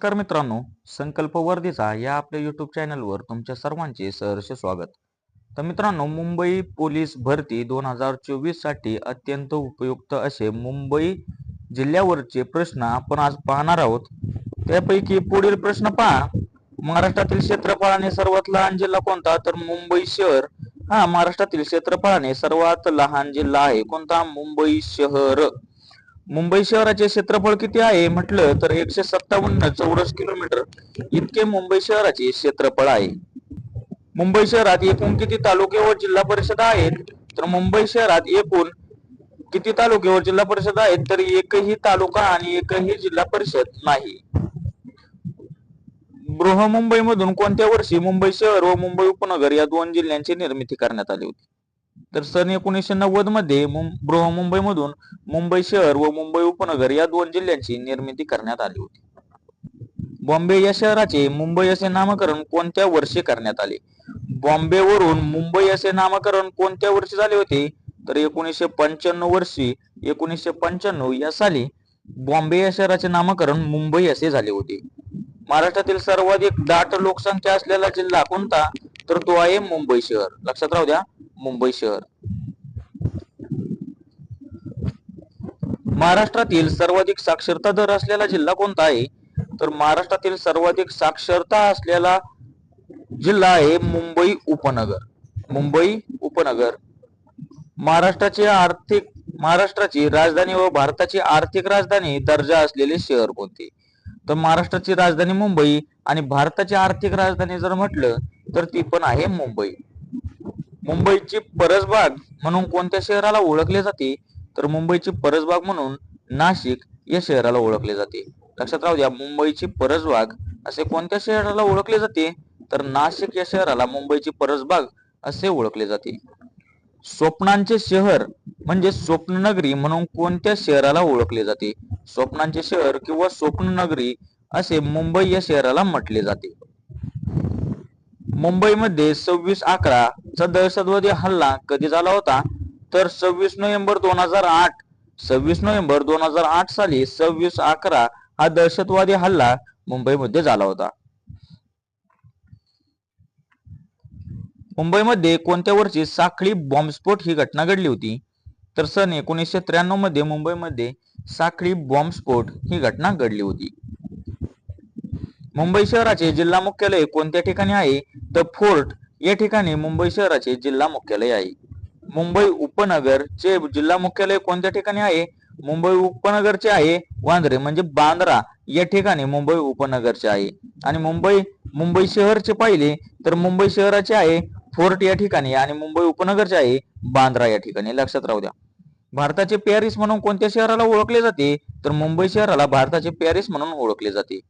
नमस्कार मित्रांनो संकल्प वर्धेचा या आपल्या युट्यूब चॅनलवर तुमच्या सर्वांचे सहर्ष स्वागत. तर मित्रांनो मुंबई पोलीस भरती दोन हजार चोवीससाठी अत्यंत उपयुक्त असे मुंबई जिल्ह्यावरचे प्रश्न आपण आज पाहणार आहोत. त्यापैकी पुढील प्रश्न पहा. महाराष्ट्रातील क्षेत्रफळाने सर्वात लहान जिल्हा कोणता? तर मुंबई शहर. हा महाराष्ट्रातील क्षेत्रफळाने सर्वात लहान जिल्हा आहे. कोणता? मुंबई शहर. मुंबई शहराचे क्षेत्रफळ किती आहे? म्हटलं तर एकशे सत्तावन्न चौरस किलोमीटर इतके मुंबई शहराचे क्षेत्रफळ आहे. मुंबई शहरात एकूण किती तालुके व जिल्हा परिषद आहेत? तर मुंबई शहरात एकूण किती तालुके व जिल्हा परिषद आहेत? तर एकही तालुका आणि एकही जिल्हा परिषद नाही. बृहमुंबई मधून कोणत्या वर्षी मुंबई शहर व मुंबई उपनगर या दोन जिल्ह्यांची निर्मिती करण्यात आली होती? तर सन एकोणीसशे नव्वदमध्ये मुं- बृहमुंबई मधून मुंबई शहर व मुंबई उपनगर या दोन जिल्ह्यांची निर्मिती करण्यात आली होती. बॉम्बे या शहराचे मुंबई असे नामकरण कोणत्या वर्षी करण्यात आले? बॉम्बे वरून मुंबई असे नामकरण कोणत्या वर्षी झाले होते? तर एकोणीसशे पंच्याण्णव वर्षी एकोणीसशे पंच्याण्णव या साली बॉम्बे या शहराचे नामकरण मुंबई असे झाले होते. महाराष्ट्रातील सर्वाधिक दाट लोकसंख्या असलेला जिल्हा कोणता? तर तो आहे मुंबई शहर. लक्षात राहू द्या. मुंबई शहर. महाराष्ट्रातील सर्वाधिक साक्षरता दर असलेला जिल्हा कोणता आहे? तर महाराष्ट्रातील सर्वाधिक साक्षरता असलेला जिल्हा आहे मुंबई उपनगर. मुंबई उपनगर. महाराष्ट्राची आर्थिक महाराष्ट्राची राजधानी व भारताची आर्थिक राजधानी दर्जा असलेले शहर कोणते? तर महाराष्ट्राची राजधानी मुंबई आणि भारताची आर्थिक राजधानी जर म्हटलं तर ती पण आहे मुंबई. मुंबईची परसबाग म्हणून कोणत्या शहराला ओळखले जाते? तर मुंबईची परसबाग म्हणून नाशिक या शहराला ओळखले जाते. लक्षात राहू द्या मुंबईची परसबाग असे कोणत्या शहराला ओळखले जाते? तर नाशिक या शहराला मुंबईची परसबाग असे ओळखले जाते. स्वप्नांचे शहर म्हणजे स्वप्ननगरी म्हणून कोणत्या शहराला ओळखले जाते? स्वप्नांचे शहर किंवा स्वप्ननगरी असे मुंबई या शहराला म्हटले जाते. मुंबईमध्ये सव्वीस अकरा चा दहशतवादी हल्ला कधी झाला होता? तर सव्वीस नोव्हेंबर दोन हजार आठ सव्वीस नोव्हेंबर दोन हजार आठ साली सव्वीस अकरा हा दहशतवादी हल्ला मुंबईमध्ये झाला होता. मुंबईमध्ये कोणत्या वर्षी साखळी बॉम्बस्फोट ही घटना घडली होती? तर सन एकोणीसशे त्र्याण्णवमध्ये मुंबईमध्ये साखळी बॉम्बस्फोट ही घटना घडली होती. मुंबई शहराचे जिल्हा मुख्यालय कोणत्या ठिकाणी आहे? तर फोर्ट या ठिकाणी मुंबई शहराचे जिल्हा मुख्यालय आहे. मुंबई उपनगरचे जिल्हा मुख्यालय कोणत्या ठिकाणी आहे? मुंबई उपनगरचे आहे. वांद्रे म्हणजे बांद्रा या ठिकाणी मुंबई उपनगरचे आहे. आणि मुंबई मुंबई शहरचे पाहिले तर मुंबई शहराचे आहे फोर्ट या ठिकाणी आणि मुंबई उपनगरचे आहे बांद्रा या ठिकाणी. लक्षात राहू द्या. भारताचे पॅरिस म्हणून कोणत्या शहराला ओळखले जाते? तर मुंबई शहराला भारताचे पॅरिस म्हणून ओळखले जाते.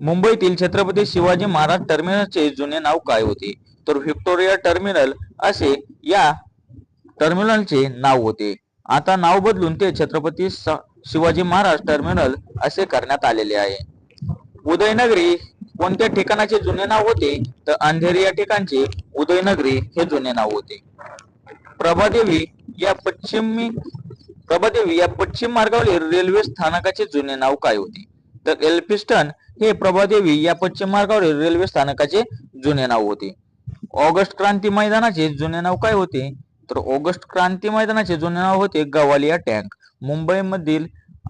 मुंबईतील छत्रपती शिवाजी महाराज टर्मिनलचे जुने नाव काय होते? तर व्हिक्टोरिया टर्मिनल असे या टर्मिनलचे नाव होते. आता नाव बदलून ते छत्रपती शिवाजी महाराज टर्मिनल असे करण्यात आलेले आहे. उदयनगरी कोणत्या ठिकाणाचे जुने नाव होते? तर अंधेरी या ठिकाणचे उदयनगरी हे जुने नाव होते. प्रभादेवी या पश्चिमी प्रभादेवी या पश्चिम मार्गावरील रेल्वे स्थानकाचे जुने नाव काय होते? तर एल्फिस्टन हे प्रभादेवी या पश्चिम मार्गावरील रेल्वे स्थानकाचे जुने नाव होते. ऑगस्ट क्रांती मैदानाचे जुने नाव काय होते? तर ऑगस्ट क्रांती मैदानाचे जुने नाव होते गवालिया टँक. मुंबईमधील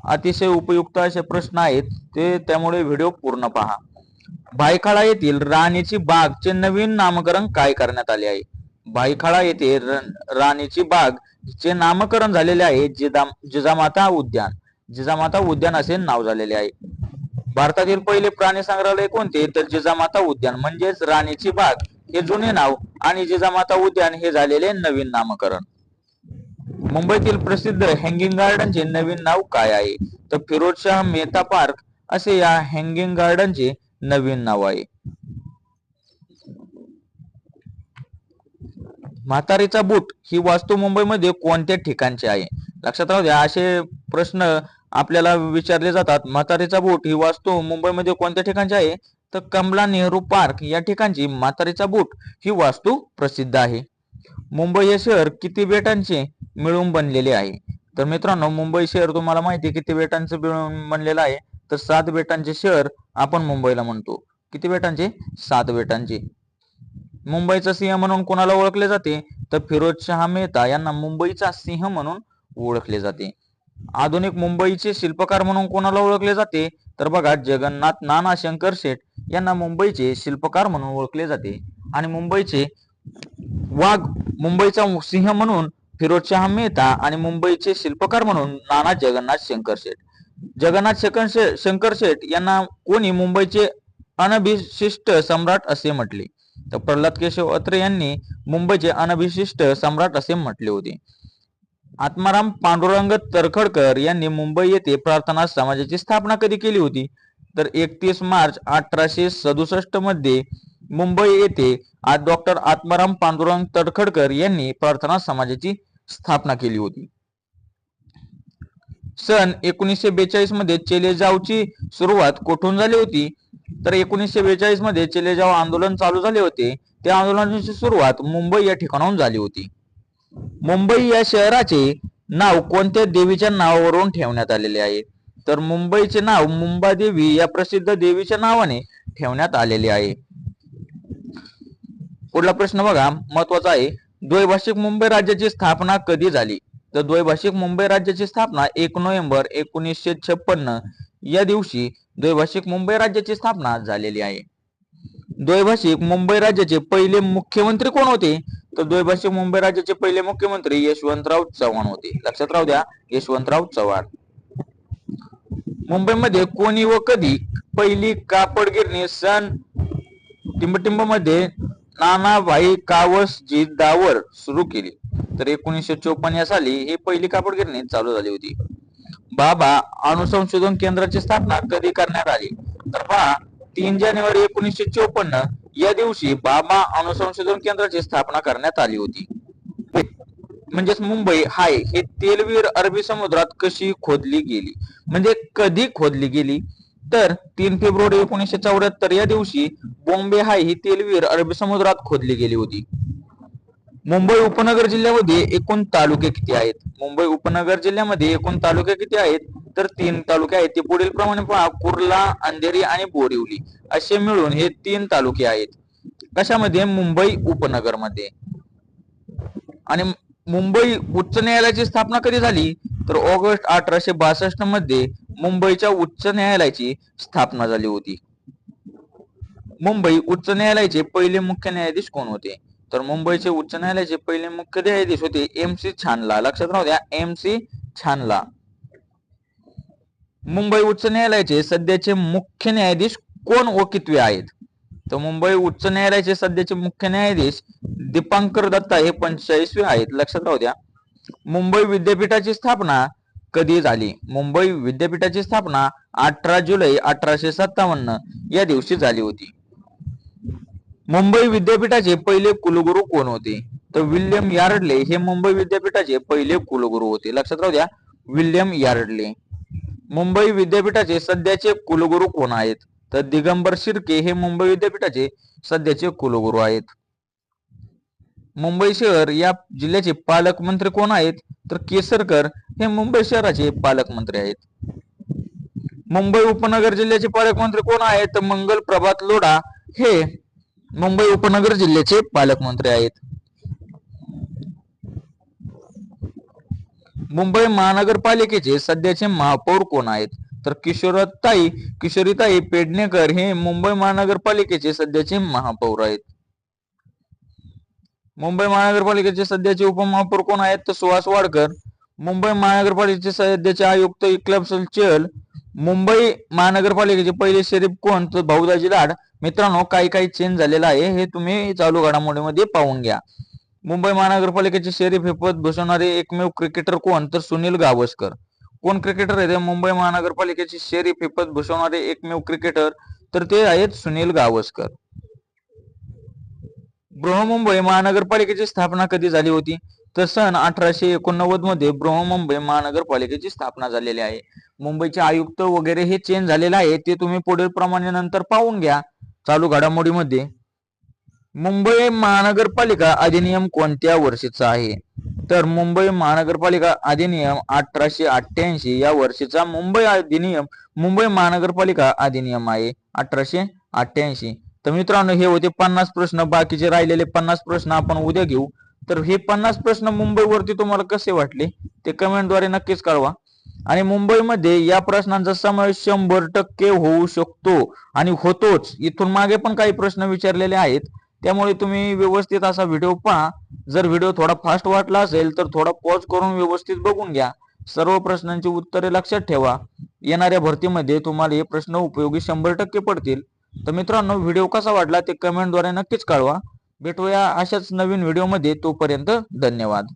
अतिशय उपयुक्त असे प्रश्न आहेत ते त्यामुळे व्हिडिओ पूर्ण पहा. भायखळा येथील राणीची बागचे नवीन नामकरण काय करण्यात आले आहे? भायखळा येथे राणीची बाग चे नामकरण झालेले आहे जिजा जिजामाता उद्यान. जिजामाता उद्यान असे नाव झालेले आहे. भारतातील पहिले प्राणी संग्रहालय कोणते? तर जिजामाता उद्यान. म्हणजेच राणीची बाग. हे जुने नाव आणि जिजामाता उद्यान हे झालेले नवीन नामकरण. मुंबईतील प्रसिद्ध हँगिंग गार्डनचे नवीन नाव काय आहे? तर फिरोजशाह मेहता पार्क असे या हँगिंग गार्डनचे नवीन नाव आहे. म्हातारीचा बूट ही वास्तू मुंबईमध्ये कोणत्या ठिकाणची आहे? लक्षात राहू द्या असे प्रश्न आपल्याला विचारले जातात म्हातारीचा बूट ही वास्तू मुंबईमध्ये कोणत्या ठिकाणची आहे? तर कमला नेहरू पार्क या ठिकाणची म्हातारीचा बूट ही वास्तू प्रसिद्ध आहे. मुंबई हे शहर किती बेटांचे मिळून बनलेले आहे? तर मित्रांनो मुंबई शहर तुम्हाला माहिती किती बेटांचं मिळून बनलेलं आहे? तर सात बेटांचे शहर आपण मुंबईला म्हणतो. किती बेटांचे? सात बेटांचे. मुंबईचा सिंह म्हणून कोणाला ओळखले जाते? तर फिरोज शहा मेहता यांना मुंबईचा सिंह म्हणून ओळखले जाते. आधुनिक मुंबईचे शिल्पकार म्हणून कोणाला ओळखले जाते? तर बघा जगन्नाथ नाना शंकर शेठ यांना मुंबईचे शिल्पकार म्हणून ओळखले जाते. आणि मुंबईचे वाघ मुंबईचा सिंह म्हणून फिरोज शहा मेहता आणि मुंबईचे शिल्पकार म्हणून नाना जगन्नाथ शंकर शेठ. जगन्नाथ शंकर शंकर शेठ यांना कोणी मुंबईचे अनभिशिष्ट सम्राट असे म्हटले? तर प्रल्हाद केशव अत्रे यांनी मुंबईचे अनभिशिष्ट सम्राट असे म्हटले होते. आत्माराम पांडुरंग तरखडकर यांनी मुंबई येथे प्रार्थना समाजाची स्थापना कधी केली होती? तर एकतीस मार्च अठराशे सदुसष्टमध्ये मुंबई येथे आज डॉक्टर आत्माराम पांडुरंग तडखडकर यांनी प्रार्थना समाजाची स्थापना केली होती. सन एकोणीसशे बेचाळीसमध्ये चेलेजावची सुरुवात कोठून झाली होती? तर एकोणीसशे बेचाळीसमध्ये चेलेजाव आंदोलन चालू झाले होते. त्या आंदोलनाची सुरुवात मुंबई या ठिकाणाहून झाली होती. मुंबई या शहराचे नाव कोणत्या देवीच्या नावावरून ठेवण्यात आलेले आहे? तर मुंबईचे नाव मुंबादेवी या प्रसिद्ध देवीच्या नावाने ठेवण्यात आलेले आहे. पुढला प्रश्न बघा. महत्त्वाचा आहे. द्वैभाषिक मुंबई राज्याची स्थापना कधी झाली? तर द्वैभाषिक मुंबई राज्याची स्थापना एक नोव्हेंबर एकोणीसशे छप्पन्न या दिवशी द्वैभाषिक मुंबई राज्याची स्थापना झालेली आहे. द्वैभाषिक मुंबई राज्याचे पहिले मुख्यमंत्री कोण होते? तर द्वैभाषिक मुंबई राज्याचे पहिले मुख्यमंत्री यशवंतराव चव्हाण होते. लक्षात राहू द्या यशवंतराव चव्हाण. मुंबईमध्ये कोणी व कधी पहिली कापड गिरणी सन टिंबटिंबमध्ये नानाभाई कावसजी दावर सुरू केली. तर एकोणीसशे चोपन्न या साली ही पहिली कापड गिरणी चालू झाली होती. बाबा अणुसंशोधन केंद्राची स्थापना कधी करण्यात आली? तर पहा तीन जानेवारी एकोणीसशे चोपन्न या दिवशी बाबा अणुसंशोधन केंद्राची स्थापना करण्यात आली होती. म्हणजेच मुंबई हाय हे तेलवीर अरबी समुद्रात कशी खोदली गेली? म्हणजे कधी खोदली गेली? तर तीन फेब्रुवारी एकोणीसशे चौऱ्याहत्तर या दिवशी बॉम्बे हाय ही तेलवीर अरबी समुद्रात खोदली गेली होती. मुंबई उपनगर जिल्ह्यामध्ये एकूण तालुके किती आहेत? मुंबई उपनगर जिल्ह्यामध्ये एकूण तालुके किती आहेत? तर तीन तालुके आहेत. ते पुढील प्रमाणे पहा कुर्ला अंधेरी आणि बोरिवली असे मिळून हे तीन तालुके आहेत. कशामध्ये? मुंबई उपनगरमध्ये. आणि मुंबई उच्च न्यायालयाची स्थापना कधी झाली? तर ऑगस्ट अठराशे बासष्टमध्ये मुंबईच्या उच्च न्यायालयाची स्थापना झाली होती. मुंबई उच्च न्यायालयाचे पहिले मुख्य न्यायाधीश कोण होते? तर मुंबईचे उच्च न्यायालयाचे पहिले मुख्य न्यायाधीश होते एम सी छानला. लक्षात राहू द्या एम सी छानला. मुंबई उच्च न्यायालयाचे सध्याचे मुख्य न्यायाधीश कोण व आहेत? तर मुंबई उच्च न्यायालयाचे सध्याचे मुख्य न्यायाधीश दीपांकर दत्ता हे पंचेचाळीसवे आहेत. लक्षात राहू द्या. मुंबई विद्यापीठाची स्थापना कधी झाली? मुंबई विद्यापीठाची स्थापना अठरा जुलै अठराशे सत्तावन्न या दिवशी झाली होती. मुंबई विद्यापीठाचे पहिले कुलगुरू कोण होते? तर विल्यम यार्डले हे मुंबई विद्यापीठाचे पहिले कुलगुरू होते. लक्षात राहू द्या. William Yardley. मुंबई विद्यापीठाचे सध्याचे कुलगुरू कोण आहेत? तर दिगंबर शिर्के हे मुंबई विद्यापीठाचे सध्याचे कुलगुरू आहेत. मुंबई शहर या जिल्ह्याचे पालकमंत्री कोण आहेत? तर केसरकर हे मुंबई शहराचे पालकमंत्री आहेत. मुंबई उपनगर जिल्ह्याचे पालकमंत्री कोण आहेत? तर मंगल प्रभात लोढा हे मुंबई उपनगर जिल्ह्याचे पालकमंत्री आहेत. मुंबई महानगरपालिकेचे सध्याचे महापौर कोण आहेत? तर किशोरताई किशोरीताई पेडणेकर हे मुंबई महानगरपालिकेचे सध्याचे महापौर आहेत. मुंबई महानगरपालिकेचे सध्याचे उपमहापौर कोण आहेत? तर सुहास वाडकर. मुंबई महानगरपालिकेचे सध्याचे आयुक्त इक्लब चहल मुंबई महानगरपालिकेचे पहिले शरीफ कोण? तर भाऊदाजी लाड. मित्रांनो काही काही चेंज झालेला आहे. हे तुम्ही चालू घडामोडीमध्ये पाहून घ्या. मुंबई महानगरपालिकेचे शरीफ हे पद भूषवणारे एकमेव क्रिकेटर कोण? तर सुनील गावस्कर. कोण क्रिकेटर आहे? ते मुंबई महानगरपालिकेचे शरीफ हे पद भूषवणारे एकमेव क्रिकेटर तर ते आहेत सुनील गावस्कर. बृहमुंबई महानगरपालिकेची स्थापना कधी झाली होती? तर सन अठराशे एकोणनव्वदमध्ये बृहमुंबई महानगरपालिकेची स्थापना झालेली आहे. मुंबईचे आयुक्त वगैरे हे चेंज झालेले आहे. ते तुम्ही पुढील प्रमाणे नंतर पाहून घ्या. चालू घडामोडीमध्ये. मुंबई महानगरपालिका अधिनियम कोणत्या वर्षीचा आहे? तर मुंबई महानगरपालिका अधिनियम अठराशे अठ्ठ्याऐंशी या वर्षीचा मुंबई अधिनियम मुंबई महानगरपालिका अधिनियम आहे अठराशे अठ्ठ्याऐंशी. तर मित्रांनो हे होते पन्नास प्रश्न. बाकीचे राहिलेले पन्नास प्रश्न आपण उद्या घेऊ. तर हे पन्नास प्रश्न मुंबईवरती तुम्हाला कसे वाटले ते कमेंटद्वारे नक्कीच कळवा. आणि मुंबईमध्ये या प्रश्नांचा समावेश शंभर टक्के होऊ शकतो. आणि होतोच. इथून मागे पण काही प्रश्न विचारलेले आहेत. त्यामुळे तुम्ही व्यवस्थित असा व्हिडिओ पहा. जर व्हिडिओ थोडा फास्ट वाटला असेल तर थोडा पॉज करून व्यवस्थित बघून घ्या. सर्व प्रश्नांची उत्तरे लक्षात ठेवा. येणाऱ्या भरतीमध्ये तुम्हाला हे प्रश्न उपयोगी शंभर टक्के पडतील. तर मित्रांनो व्हिडिओ कसा वाटला ते कमेंटद्वारे नक्कीच कळवा. भेटूया अशाच नवीन व्हिडिओमध्ये तोपर्यंत धन्यवाद.